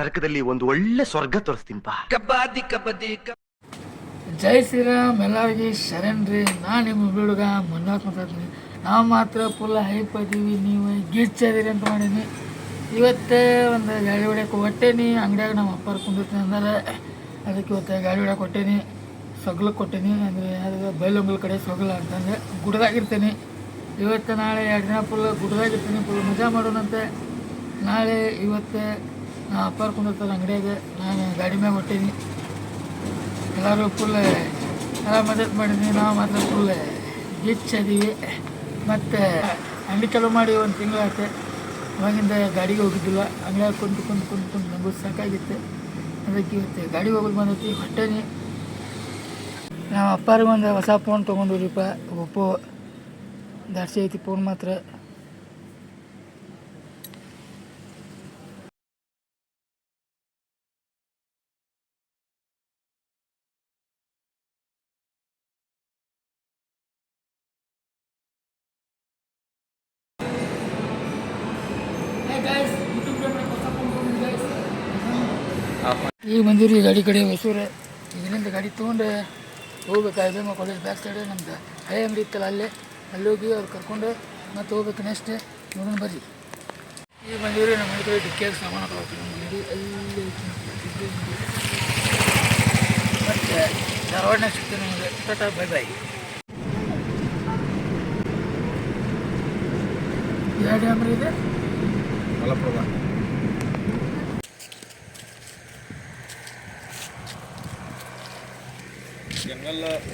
ನರಕದಲ್ಲಿ ಒಂದು ಒಳ್ಳೆ ಸ್ವರ್ಗ ತೋರಿಸ್ತೀನಿ ಬಾ. ಜೈ ಶ್ರೀರಾಮ್ ಎಲ್ಲರಿಗೆ ಶರಣ್ರಿ ನಾ ನಿಮ್ಮ ಬೀಳುಗ ಮಾತಾಡ್ತೀನಿ. ನಾವು ಮಾತ್ರ ಫುಲ್ ಹೈಪ್ ಅದೀವಿ. ನೀವು ಗಿಚ್ಚದಿರಿ ಅಂತ ಮಾಡೀನಿ ಇವತ್ತೇ ಒಂದು ಗಾಡಿ ಹೊಡ್ಯಕ್ಕೆ ಹೊಟ್ಟೇನಿ. ಅಂಗಡಿಯಾಗ ನಮ್ಮ ಅಪ್ಪಾರು ಕುಂದಿರ್ತೀನಿ ಅಂದ್ರೆ. ಅದಕ್ಕೆ ಇವತ್ತು ಗಾಡಿ ಹೊಡ್ಯಕ್ಕೆ ಕೊಟ್ಟೇನಿ ಸೊಗ್ಲಕ್ಕೆ ಕೊಟ್ಟೇನಿ. ಅಂದರೆ ಅದು ಬೈಲೊಂಗಲ್ ಕಡೆ ಸೊಗಲ ಅಂತಂದರೆ ಗುಡ್ದಾಗಿರ್ತೀನಿ. ಇವತ್ತು ನಾಳೆ ಎರಡು ದಿನ ಫುಲ್ ಗುಡ್ದಾಗಿರ್ತೀನಿ. ಫುಲ್ ಮಜಾ ಮಾಡೋಣಂತೆ. ನಾಳೆ ಇವತ್ತು ನಾ ಅಪ್ಪಾರ ಕುಂದಿರ್ತಾರೆ ಅಂಗಡಿಯಾಗ. ನಾನು ಗಾಡಿ ಮ್ಯಾಗ ಹೊಟ್ಟೀನಿ ಎಲ್ಲರೂ ಫುಲ್ ಎಲ್ಲ ಮದತ್ ಮಾಡಿದ್ವಿ. ನಾವು ಮಾತ್ರ ಫುಲ್ ಗಿಚ್ಚದೀವಿ ಮತ್ತು ಅಂಗಡಿ ಚಲೋ ಮಾಡಿ ಒಂದು ತಿಂಗಳಾಯ್ತು ಅವಾಗಿಂದ ಗಾಡಿಗೆ ಹೋಗಿದ್ದಿಲ್ಲ. ಅಂಗಡಿಯಾಗ ಕುಂತು ಕುಂತು ಕುಂತು ಕುಂತು ನಮಗೂ ಸಾಕಾಗಿತ್ತು. ಅದಕ್ಕೆ ಇವತ್ತು ಗಾಡಿಗೆ ಹೋಗೋದು ಬಂದೈತಿ ಹೊಟ್ಟೆನಿ ನಾವು ಅಪ್ಪಾರಿಗೆ ಒಂದು ಹೊಸ ಫೋನ್ ತೊಗೊಂಡಿವ್ರಿಪ್ಪ ಒಪ್ಪೋ. ಜಾಸ್ತಿ ಐತಿ ಫೋನ್ ಮಾತ್ರ. ಈಗ ಬಂದಿರಿ ಗಾಡಿ ಕಡೆ ಹೊಸೂರು. ಇದರಿಂದ ಗಾಡಿ ತೊಗೊಂಡು ಹೋಗ್ಬೇಕು I B M college back side ನಮ್ದು ಹಳೆ ಅಂಗಡಿ ಇತ್ತಲ್ಲ ಅಲ್ಲೇ. ಅಲ್ಲಿ ಹೋಗಿ ಅವ್ರು ಕರ್ಕೊಂಡು ಮತ್ತೆ ಹೋಗ್ಬೇಕು ನೆಕ್ಸ್ಟ್ ನೋಡೋಣ ಬರ್ರಿ. ಈಗ ಬಂದಿರಿ ನಮ್ಮ ಮನೆ ಕಡೆ ಡಿಕ್ಕಿಯಾಗ ಸಾಮಾನು ಹಾಕೋಬೇಕು ಅಂಗಡಿ ಅಲ್ಲಿ. ಮತ್ತೆ ಧಾರವಾಡನಾಗ ಸಿಗ್ತೀನಿ ನಮಗೆ. ಟಾಟಾ ಬೈ ಬೈ ಯಾವ ಡ್ಯಾಮ್ರಿ ಇದೆ? ಮಲಪ್ರಭಾ. ചാനലിൽ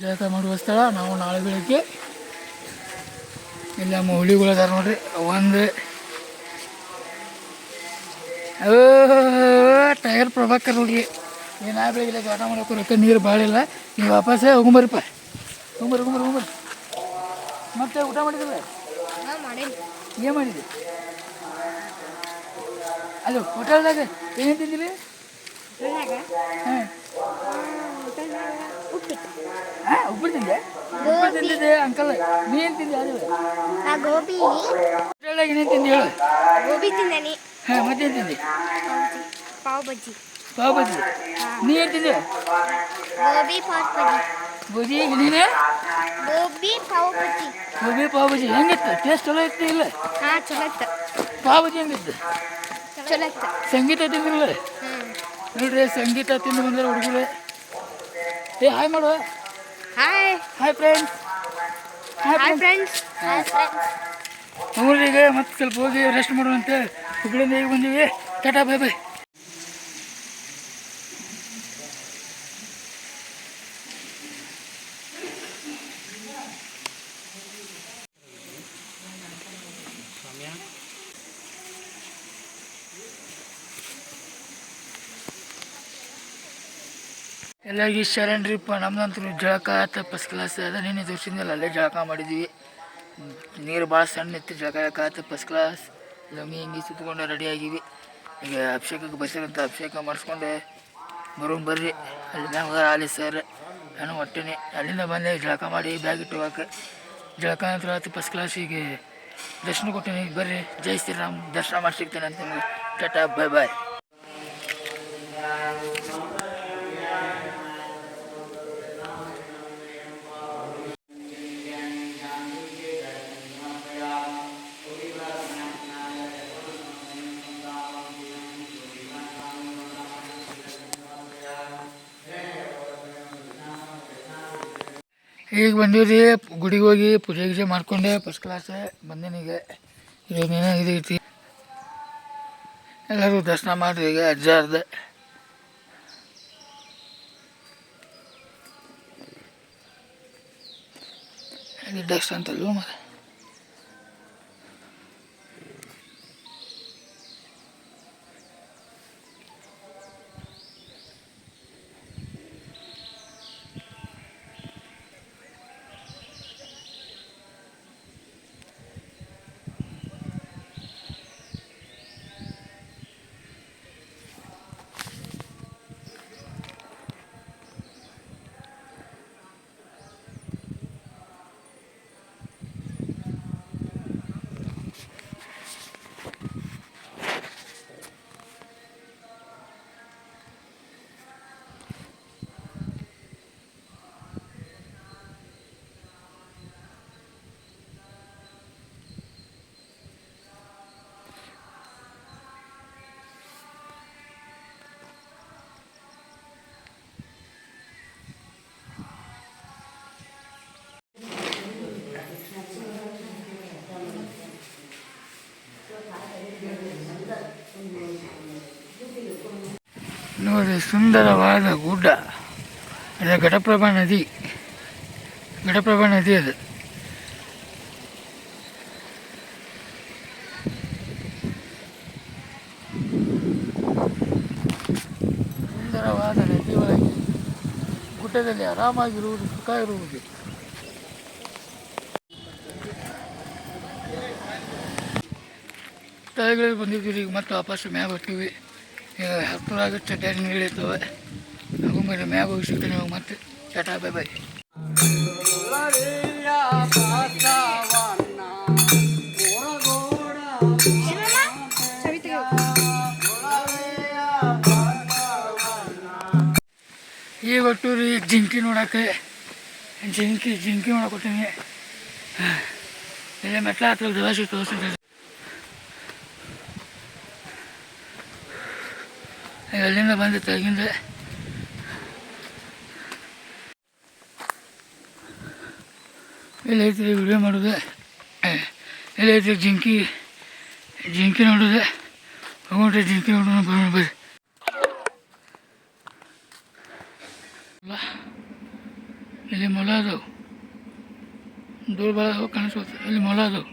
ಜಳಕ ಮಾಡುವ ಸ್ಥಳ. ನಾವು ನಾಳೆ ಬೆಳಗ್ಗೆ ಇಲ್ಲ ನಮ್ಮ ಹುಲಿಗಳು ಅದಾರ ನೋಡ್ರಿ. ಒಂದು ಟೈರ್ ಪ್ರಭಾಕರ್ ನೋಡ್ರಿ. ನೀವು ನಾ ಬೆಳಗ್ಗೆ ಜಳಕ ಮಾಡಕ್ಕೆ ರೊಕ್ಕ ನೀರು ಬಾಳಿಲ್ಲ ನೀವು ವಾಪಸ್ ಹೋಗ್ಬರ್ರಿಪ್ಪ ಹೋಗ್ಬರ್ರಿ ಹೋಗ್ಬರ್ರಿ ಹೋಗ್ಬರ್ರಿ ಮತ್ತೆ ಊಟ ಮಾಡಿದ್ರೆ? ಏನು ಮಾಡಿದ್ರಿ? ಅಲ್ಲೋ ಹೋಟೆಲ್ದಾಗ ಏನೇನು ತಿಂದಿರಿ? ಹಾಂ. ಹಾಂ ಉಪ್ಪಿಟ್ಟು ತಿಂದೆ. ಉಪ್ಪಿಟ್ಟು ತಿಂದಿದ್ದೆ ಅಂಕಲ್. ನೀ ಏನು ತಿಂದೆ ಅದು ಆ ಗೋಬಿ. ಹೋಟೆಲ್ದಾಗ ಏನೇನು ತಿಂದಿ ಹೇಳು. ಗೋಬಿ ತಿಂದನಿ ಹಾಂ ಮತ್ತೇನು ತಿಂದೆ? ಪಾವ್ ಬಜ್ಜಿ ಪಾವ್ ಬಜ್ಜಿ ನೀ ಏನು ತಿಂದೆ? ಗೋಬಿ ಪಾವ್ ಬಜ್ಜಿ ಬಜ್ಜಿ ನೀನೇ? ಗೋಬಿ ಪಾವ್ ಬಜ್ಜಿ ಗೋಬಿ ಪಾವ್ ಬಜ್ಜಿ ಹೆಂಗಿತ್ತು? ಟೇಸ್ಟ್ ಚಲೋ ಇತ್ತು ಇಲ್ಲ? ಹಾ ಚಲೋ ಇತ್ತು. ಪಾವ್ ಬಜ್ಜಿ ಹೆಂಗಿತ್ತು? ಚಲೋ ಇತ್ತು. ಸಂಗೀತ ತಿಂದಿರಲ್ಲ? ಹ್ಮ್. ನೋಡ್ರಿ ಸಂಗೀತ ತಿಂದು ಬಂದ್ರೆ ಹುಡುಗರು ಏ ಹಾಯ್ ಮಾಡು. Hi hi friends hi friends hi friends ಊರಿಗೆ ಮತ್ತೆ ಸ್ವಲ್ಪ ಹೋಗಿ ರೆಸ್ಟ್ ಮಾಡುವಂತೆ ಹುಬ್ಳಿಯಿಂದ ಈಗ ಬಂದೀವಿ. ಟಾಟಾ ಬೈ ಬೈ ಎಲ್ಲರಿಗೂ ಶರಣ್ರಿಪ್ಪ ನಮ್ದಂತೂ ಜಳಕ ಆಯ್ತು ಫಸ್ಟ್ ಕ್ಲಾಸ್ ಅದ ನಿನ್ನೆ ತೋರಿಸಿದ್ನಲ್ಲ, ಅಲ್ಲೇ ಜಳಕ ಮಾಡಿದ್ವಿ. ನೀರು ಭಾಳ ಸಣ್ಣ ಇತ್ತು, ಜಳಕ ಯಾಕೆ ಆಯ್ತು ಫಸ್ಟ್ ಕ್ಲಾಸ್ ಲಂಗಿ ಹಿಂಗಿ ಸುತ್ಕೊಂಡು ರೆಡಿ ಆಗಿವಿ ಈಗ ಅಭಿಷೇಕಕ್ಕೆ ಬಸಿರಂತ ಅಭಿಷೇಕ ಮಾಡಿಸ್ಕೊಂಡು. ಬರೋಣ ಬರ್ರಿ. ಅಲ್ಲಿ ನಮ್ಗೆ ಆಲಿ ಸರ್ ನಾನು ಹೊಟ್ಟೆನಿ. ಅಲ್ಲಿಂದ ಬಂದೆ, ಜಳಕ ಮಾಡಿ ಬ್ಯಾಗ್ ಇಟ್ಟು ಹೋಗಕ್ಕೆ ಜಳಕ ನಂತರ ಆಯ್ತು ಫಸ್ಟ್ ಕ್ಲಾಸಿಗೆ ದರ್ಶನ ಕೊಟ್ಟೇನೆ. ಬರ್ರಿ, ಜೈ ಶ್ರೀರಾಮ್, ದರ್ಶನ ಮಾಡಿ ಅಂತ ನಿಮಗೆ ಟಾಟಾ ಬಾಯ್ ಬಾಯ್ ಈಗ ಬಂದೀವಿ ಗುಡಿಗೆ ಹೋಗಿ ಪೂಜೆ ಗೀಜೆ ಮಾಡ್ಕೊಂಡೆ ಫಸ್ಟ್ ಕ್ಲಾಸ್ ಬಂದೇನೀಗ ಏನೇನೋ ಇದೈತಿ ಎಲ್ಲರೂ ದರ್ಶನ ಮಾಡಿ ಈಗ ಅಜ್ಜಾರ್ದ ಗಿಡ್ಡಷ್ಟು ಅಂತಲ್ವ ಮತ್ತೆ ನೋಡಿ ಸುಂದರವಾದ ಗುಡ್ಡ ಅದು ಘಟಪ್ರಭಾ ನದಿ ಘಟಪ್ರಭಾ ನದಿ ಅದು ಸುಂದರವಾದ ನದಿ ಒಳಗೆ ಗುಡ್ಡದಲ್ಲಿ ಆರಾಮಾಗಿರುವುದು ಸುಖ ಇರುವುದು ಸ್ಥಳಗಳಿಗೆ ಬಂದಿದ್ದೀವಿ ಈಗ ಮತ್ತೆ ವಾಪಸ್ ಮ್ಯಾಗ ಬರ್ತೀವಿ ಈಗ ಹತ್ತರಾಗ ಚಟ್ಟಾರಿ ನೀಳಿರ್ತವೆ ಹಾಗೂ ಮೇಲೆ ಮ್ಯಾಗ ಹೋಗಿ ಸಿಗ್ತೀನಿ ಇವಾಗ ಮತ್ತೆ. Tata bye bye. ಈಗ ಒಟ್ಟು ರೀ ಜಿಂಕಿ ನೋಡಕ್ಕೆ. ಜಿಂಕಿ ಜಿಂಕಿ ನೋಡಕೊತೀನಿ ಇಲ್ಲೇ ಮೆಟ್ಲ ಹತ್ರ ದವಾಸಿ ತೋರಿಸ್ತಿದ್ದೆ ಅಲ್ಲಿಂದ ಬಂದು ಆಗಿಂದ ಇಲ್ಲಿ ಐತ್ರಿ ವಿಡಿಯೋ ಮಾಡೋದು? ಇಲ್ಲಿ ಐತ್ರಿ ಜಿಂಕಿ? ಜಿಂಕಿ ನೋಡೋದು? ಹೋಗ್ರಿ ಜಿಂಕಿ ನೋಡೋಣ ಬರೋಣ ಬರ್ರಿ. ಇಲ್ಲಿ ಮೊಲ ಅದಾವು. ದೂರ ಭಾಳ ಕಾಣಿಸ್ಬೋದು ಇಲ್ಲಿ ಮೊಲ ಅದಾವು.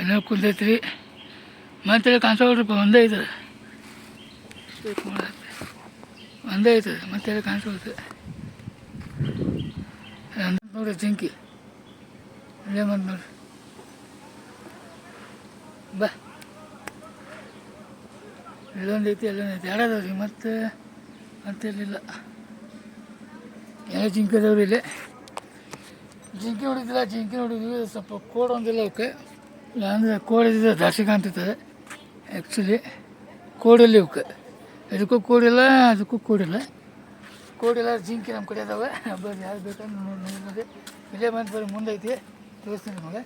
ಎಲ್ಲ ಕುಂತೈತ್ರಿ ಮತ್ತೆ ಕಾಣಿಸೋಲ್ರಿಪ್ಪ ಒಂದೇ ಮಾಡತ್ತೆ ಒಂದೇ ಐತದ ಮತ್ತೆ ಕಾಣಿಸೋದು ನೋಡ್ರಿ ಜಿಂಕಿ. ಇಲ್ಲೇ ಬಂದು ನೋಡ್ರಿ ಬಾ. ಇಲ್ಲೊಂದು ಐತಿ ಅಲ್ಲೊಂದು ಐತಿ. ಎರಡದವ್ರಿ ಮತ್ತೆ ಮತ್ತೆ ಇರಲಿಲ್ಲ. ಎಲ್ಲ ಜಿಂಕಿ ಅದಾವ್ರಿ ಇಲ್ಲಿ? ಜಿಂಕಿ ಹೊಡಿದಿಲ್ಲ ಜಿಂಕಿ ಹೊಡಿದ್ವಿ ಸ್ವಲ್ಪ ಕೋಡ್ ಒಂದಿಲ್ಲ ಅವಕ್ಕೆ. ಇಲ್ಲಾಂದರೆ ಕೋಡ್ ಇದ್ದಿದ್ರೆ ದಾಸಿ ಕಾಣ್ತಿರ್ತದೆ ಆ್ಯಕ್ಚುಲಿ ಕೋಡಿಲ್ಲ ಇವಕ್ಕೆ ಇದಕ್ಕೂ ಕೂಡಿಲ್ಲ ಅದಕ್ಕೂ ಕೂಡಿಲ್ಲ ಕೋಡಿಲ್ಲ ಜಿಂಕಿ ನಮ್ಮ ಕಡೆ ಅದಾವೆ. ಬರ್ರಿ ಯಾರು ಬೇಕಂದ್ರೆ ನೋಡಿ ಇಲ್ಲೇ ಬಂದು ಬರ್ರಿ ಮುಂದೆ ಐತಿ. ತೋರಿಸ್ತೀನಿ ನಿಮಗೆ.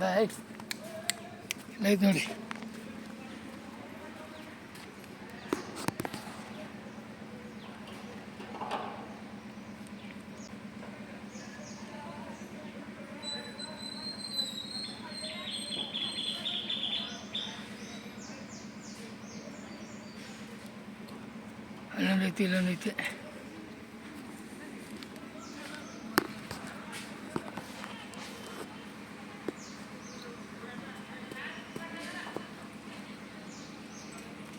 ಬಾಯ್ ಐತೆ ನೋಡಿ. ಅಲ್ಲೊಂದು ಐತಿ ಇಲ್ಲೊಂದು ಐತಿ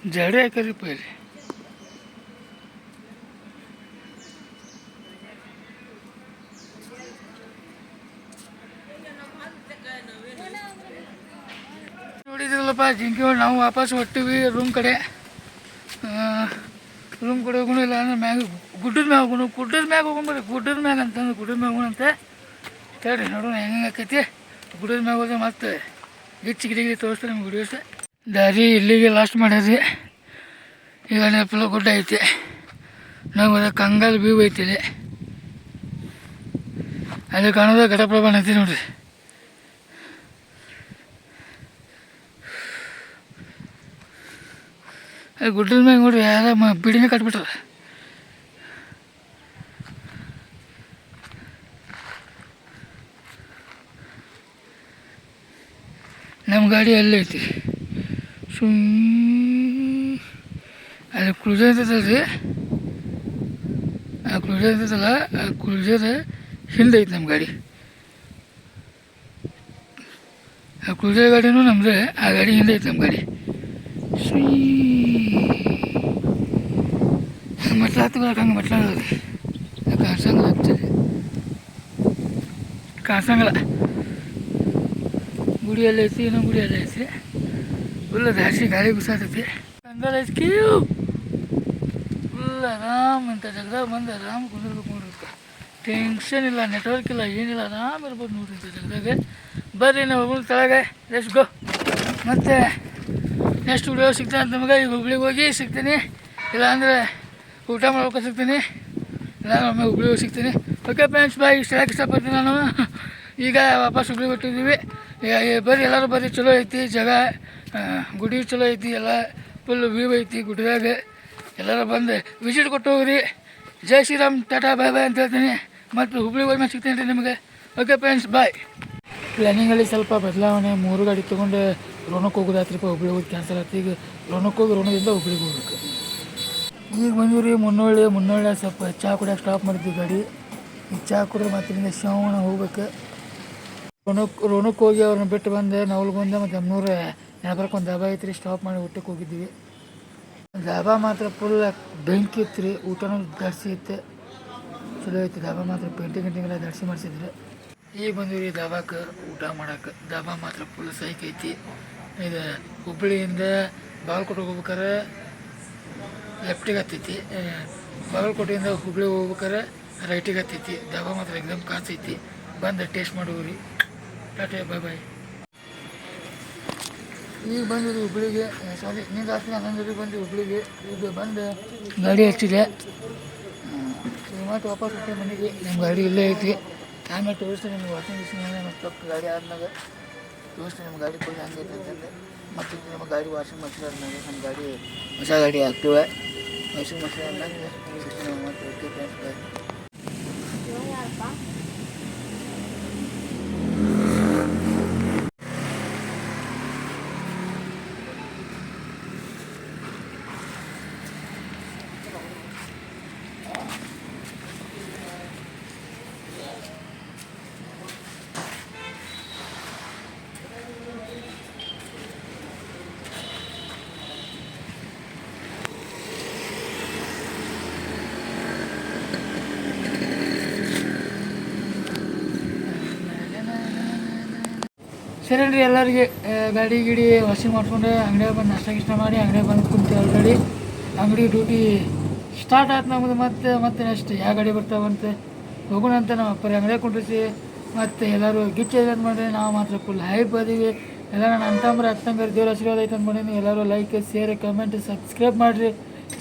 ಜಡೆ ಹಾಕರಿಪ್ಪ ಇಲ್ಲಿ ನೋಡಿದ್ರಲ್ಲಪ್ಪ ಜಿಂಕಿ ಹೊಡ್ ನಾವು ವಾಪಸ್ ಹೊಟ್ಟಿವಿ ರೂಮ್ ಕಡೆ ರೂಮ್ ಕಡೆ ಹೋಗೋಣ ಇಲ್ಲ ಅಂದ್ರೆ ಮ್ಯಾಗ ಗುಡ್ಡದ ಮ್ಯಾಗ ಹೋಗೋಣ ಗುಡ್ಡದ ಮ್ಯಾಗ ಹೋಗ್ಬರ್ರಿ ಗುಡ್ಡದ ಮ್ಯಾಗ ಅಂತಂದ್ರೆ ಗುಡ್ಡದ ಮ್ಯಾಗ ಹೋಗೋಣ ಅಂತ ತಡ್ರಿ ನೋಡೋಣ ಹೆಂಗೆ ಆಕೈತಿ. ಗುಡ್ಡದ ಮ್ಯಾಗ ಹೋದ್ರೆ ಮತ್ತೆ ಗಿಚ್ಚಿ ಗಿಡಿಗೆ ತೋರಿಸ್ತಾರೆ ನಿಮ್ಗೆ ಗುಡಿಯೋಸ ದಾರಿ ಇಲ್ಲಿಗೆ ಲಾಸ್ಟ್ ಮಾಡ್ಯಾರಿ ಈಗ ನೆಪಲ ಗುಡ್ಡ ಐತಿ. ಅದೇ ಕಂಗಾಲ್ ವ್ಯೂ ಐತಿ ಇಲ್ಲಿ. ಅಲ್ಲಿ ಕಾಣೋದ ಘಟಪ್ರಭಾ ನದಿ ನೋಡ್ರಿ. ಗುಡ್ಡದ ಮ್ಯಾಗ ನೋಡ್ರಿ ಯಾರ ಮ ಬಿಡಿನೇ ಕಟ್ಬಿಟ್ರ ನಮ್ಮ ಗಾಡಿ ಅಲ್ಲೇ ಐತಿ ಸುಮ್ ಅಲ್ಲಿ ಕುಳಿದೈತದಲ್ರಿ ಆ ಕುಳಿದೈತದಲ್ಲ ಆ ಕುಳಿದ ಹಿಂದೆ ಐತಿ ನಮ್ಮ ಗಾಡಿ. ಆ ಕುಳಿದ ಗಾಡಿನೂ ನಮ್ಮದೇ ಆ ಗಾಡಿ ಹಿಂದೆ ಐತಿ ನಮ್ಮ ಗಾಡಿ. ಸುಯ್ ಬರಕ್ಕೆ ಹಂಗೆ ಮಟ್ಲಾಡೋದು ಕಾಸಂಗ ಆಗ್ತದೆ ಕಾಸಂಗಿಲ್ಲ ಗುಡಿ ಎಲ್ಲ ಐತಿ ಇನ್ನೊಂದು ಗುಡಿ ಎಲ್ಲ ಐತಿ ಫುಲ್ ಜಾಸ್ತಿ ಗಾಳಿ ಗುಸಾತೈತಿ ಹಂಗಲ್ಲ ಐತಿ ಕ್ಯೂ ಫುಲ್ ಆರಾಮ್ ಅಂತ ಜಗದಾಗ ಬಂದು ಆರಾಮ್ ಕುಂದಿರ್ಬೇಕು ನೋಡ್ರಿ ಟೆನ್ಷನ್ ಇಲ್ಲ ನೆಟ್ವರ್ಕ್ ಇಲ್ಲ ಏನಿಲ್ಲ ಆರಾಮ್ ಇರ್ಬೋದು ನೋಡ್ರಿ ಅಂತ ಜಗದಾಗ ಬರ್ರಿ ನಾವು ಹೋಗೋಣ ಕೆಳಗೆ ರೆಸ್ಟ್ ಗೋ ಮತ್ತು ನೆಕ್ಸ್ಟ್ ವಿಡಿಯೋ ಸಿಗ್ತಾನೆ ನಮಗೆ ಈಗ ಹುಬ್ಳಿಗೆ ಹೋಗಿ ಸಿಗ್ತೀನಿ ಇಲ್ಲಾಂದರೆ ಊಟ ಮಾಡ್ಬೇಕು ಸಿಗ್ತೀನಿ ನಾನು ಒಮ್ಮೆ ಹುಬ್ಳಿ ಹೋಗಿ ಸಿಗ್ತೀನಿ. ಓಕೆ ಫ್ರೆಂಡ್ಸ್ ಬಾಯ್ ಇಷ್ಟ ಇಷ್ಟಪಡ್ತೀನಿ ನಾನು. ಈಗ ವಾಪಸ್ ಹುಬ್ಳಿ ಬಿಟ್ಟಿದ್ದೀವಿ ಬರ್ರಿ, ಎಲ್ಲರೂ ಬರ್ರಿ. ಚಲೋ ಐತಿ, ಜಾಗ. ಗುಡಿ ಚಲೋ ಐತಿ, ಎಲ್ಲ ಫುಲ್ ವ್ಯೂ ಐತಿ ಗುಡಿದಾಗ ಎಲ್ಲರೂ ಬಂದು ವಿಸಿಟ್ ಕೊಟ್ಟು ಹೋಗ್ರಿ. ಜೈ ಶ್ರೀರಾಮ್, ಟಾಟಾ, ಬಾಯ್ ಬಾಯ್ ಅಂತ ಹೇಳ್ತೀನಿ. ಮತ್ತು ಹುಬ್ಳಿ ಹೋಗಿ ಸಿಗ್ತೀನಿ ರೀ ನಿಮಗೆ. ಓಕೆ ಫ್ರೆಂಡ್ಸ್ ಬಾಯ್ ಪ್ಲ್ಯಾನಿಂಗಲ್ಲಿ ಸ್ವಲ್ಪ ಬದಲಾವಣೆ. ಮೂರು ಗಾಡಿ ತೊಗೊಂಡು ರೋಣಕ್ಕೆ ಹೋಗೋದಾತ್ರಿಪ್ಪ ಹುಬ್ಳಿ ಹೋಗಿ ಕ್ಯಾನ್ಸಲ್ ಆಯ್ತು ಈಗ ರೋಣಕ್ಕೆ ಹೋಗಿ ರೋಣದಿಂದ ಹುಬ್ಳಿಗೆ ಹೋಗ್ಬೇಕು. ಈಗ ಬಂದೀವಿ ರೀ ಮುನ್ನೋಳ್ಳಿ ಮುನ್ನೋಳ್ಳಿ ಸ್ವಲ್ಪ ಚಹಾ ಕುಡಿಯೋಕೆ ಸ್ಟಾಪ್ ಮಾಡಿದ್ವಿ ಗಾಡಿ. ಈ ಚಹಾ ಕುಡಿದ್ರೆ ಮಾತ್ರ ಶ್ರವಣ ಹೋಗ್ಬೇಕು. ರೋಣಕ್ ರೋಣಕ್ಕೆ ಹೋಗಿ ಅವ್ರನ್ನ ಬಿಟ್ಟು ಬಂದೆ ನವಲ್ಗೊಂದ ಮತ್ತು ಎಮ್ನೂರ ನೆನಪರ್ಕ ಒಂದು ದಬಾ ಐತ್ರಿ ಸ್ಟಾಪ್ ಮಾಡಿ ಊಟಕ್ಕೆ ಹೋಗಿದ್ವಿ. ದಾಬಾ ಮಾತ್ರ ಫುಲ್ ಬೆಂಕಿ ಇತ್ತು ರೀ ಊಟನೂ ದರ್ಸಿ ಇತ್ತು. ಚಲೋ ಐತಿ ದಾಬಾ ಮಾತ್ರ ಪೇಂಟಿಂಗ್ ಗಿಂಟಿಂಗ್ ದರ್ಶಿ ಮಾಡಿಸಿದ್ರು. ಈಗ ಬಂದಿವಿ ರೀ ದಾಬಾಕ್ಕೆ ಊಟ ಮಾಡೋಕೆ. ದಾಬಾ ಮಾತ್ರ ಫುಲ್ ಸೈಕ್ ಐತಿ. ಇದು ಹುಬ್ಬಳ್ಳಿಯಿಂದ ಬಾಲ್ಕೋಟೆಗೆ ಹೋಗ್ಬೇಕಾರೆ ಲೆಫ್ಟಿಗೆ ಹತ್ತೈತಿ ಬಾಗಲಕೋಟೆಯಿಂದ ಹುಬ್ಳಿಗೆ ಹೋಗ್ಬೇಕಾರೆ ರೈಟಿಗೆ ಹತ್ತೈತಿ ದಾಬಾ ಮಾತ್ರ ಎಕ್ಸಾಮ್ ಕಾಸೈತಿ, ಬಂದು ಟೇಸ್ಟ್ ಮಾಡುವ್ರಿ. ಟಾಟಾ ಬಾಯ್ ಬಾಯ್ ಈಗ ಬಂದಿದ್ದು ಹುಬ್ಳಿಗೆ ಸಾರಿ ನಿಂದ ರಾತ್ರಿ ಹನ್ನೊಂದು ಬಂದು ಹುಬ್ಳಿಗೆ ಈಗ ಬಂದು ಗಾಡಿ ಹಚ್ಚಿದೆ. ಮತ್ತು ವಾಪಸ್ ಹೋಗ್ತೀವಿ ಮನೆಗೆ. ನಮ್ಮ ಗಾಡಿ ಇಲ್ಲೇ ಐತಿ ಆಮೇಲೆ ತೋರಿಸ್ತೀನಿ ನಿಮ್ಗೆ ವಾಷಿಂಗ್ ಮಿಷಿನ್ ಮತ್ತು ಗಾಡಿ ಆದ್ಮೇಲೆ ತೋರಿಸ್ತೀನಿ ನಿಮ್ಮ ಗಾಡಿ ಕೊಡಿ ಹಂಗೈತೆ ಮತ್ತು ನಮ್ಮ ಗಾಡಿ ವಾಷಿಂಗ್ ಮಷಿನ್ ಆದ್ಮೇಲೆ ನಮ್ಮ ಗಾಡಿ ಹೊಸ ಗಾಡಿ ಆಗ್ತೀವಿ ವಾಷಿಂಗ್ ಮಷಿನ್ ಆದ್ಮೇಲೆ ಸಿಗ್ತೀನಿ ಮತ್ತೆ ಓಕೆ ಫ್ರೆಂಡ್ಸ್ ಬಾಯ್ ಸರಿ ಎಲ್ಲರಿಗೆ ಗಾಡಿ ಗಿಡಿ ವಾಷಿಂಗ್ ಮಾಡ್ಕೊಂಡು ಅಂಗಡಿಯಾಗ ಬಂದು ನಷ್ಟ ಗಿಷ್ಟ ಮಾಡಿ ಅಂಗಡಿಯಾಗ ಬಂದು ಕುಂತೀವಿ ಆಲ್ರೆಡಿ ಅಂಗಡಿ ಡ್ಯೂಟಿ ಸ್ಟಾರ್ಟ್ ಆಯ್ತು ನಮ್ಮದು ಮತ್ತೆ ಮತ್ತೆ ನೆಕ್ಸ್ಟ್ ಯಾವ ಗಾಡಿ ಬರ್ತಾವಂತೆ ಹೋಗೋಣ ಅಂತ ನಾವು ಅಪ್ಪರ ಅಂಗಡಿಯಾಗ ಕುಂಡ್ರಿಸಿ, ಮತ್ತು ಎಲ್ಲರೂ ಗಿಚ್ಚ ಮಾಡಿರಿ ನಾವು ಮಾತ್ರ ಫುಲ್ ಹೈಪ್ ಅದೀವಿ. ಎಲ್ಲ ನನ್ನ ಅಂತಂಬ್ರೆ ಅತ್ತಂಬರ್ ದೇವ್ರ ಆಶೀರ್ವಾದ ಐತೆ ಅಂದ್ಕೊಂಡೀನಿ. ಎಲ್ಲರೂ ಲೈಕ್ ಶೇರ್ ಕಮೆಂಟ್ ಸಬ್ಸ್ಕ್ರೈಬ್ ಮಾಡಿರಿ.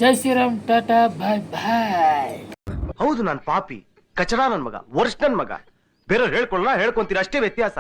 ಜೈ ಶ್ರೀರಾಮ್, ಟಾಟಾ, ಬಾಯ್ ಬಾಯ್. ಹೌದು ನಾನು ಪಾಪಿ. ಕಚಡ ನನ್ನ ಮಗ ವರ್ಷ ನನ್ನ ಮಗ. ಬೇರೆಯವ್ರು ಹೇಳ್ಕೊಳ್ಳ ಹೇಳ್ಕೊಂತೀರ, ಅಷ್ಟೇ ವ್ಯತ್ಯಾಸ.